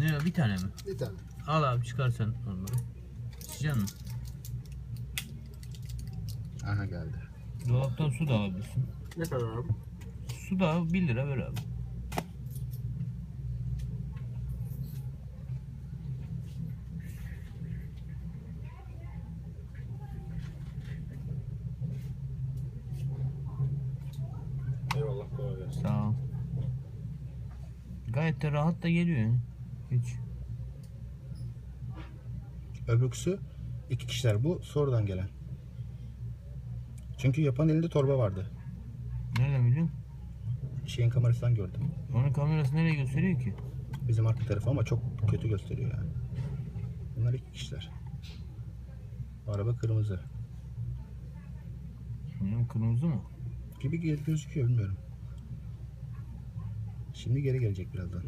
Ne bir tane mi? Bir tane. Al abi çıkar sen onları. İçeceksin mi? Aha geldi. Dolaptan su da alabilirsin. Ne kadar abi? Su da al 1 lira ver abi. Eyvallah kolay gelsin. Sağ ol. Gayet de rahat da geliyor. Hiç. Öbürküsü iki kişiler. Bu sonradan gelen. Çünkü yapan elinde torba vardı. Nereden biliyorsun? Şeyin kamerasından gördüm. Onun kamerası nereye gösteriyor ki? Bizim arka tarafı ama çok kötü gösteriyor yani. Bunlar iki kişiler. Araba kırmızı. Bilmiyorum kırmızı mı? Gibi gözüküyor bilmiyorum. Şimdi geri gelecek birazdan.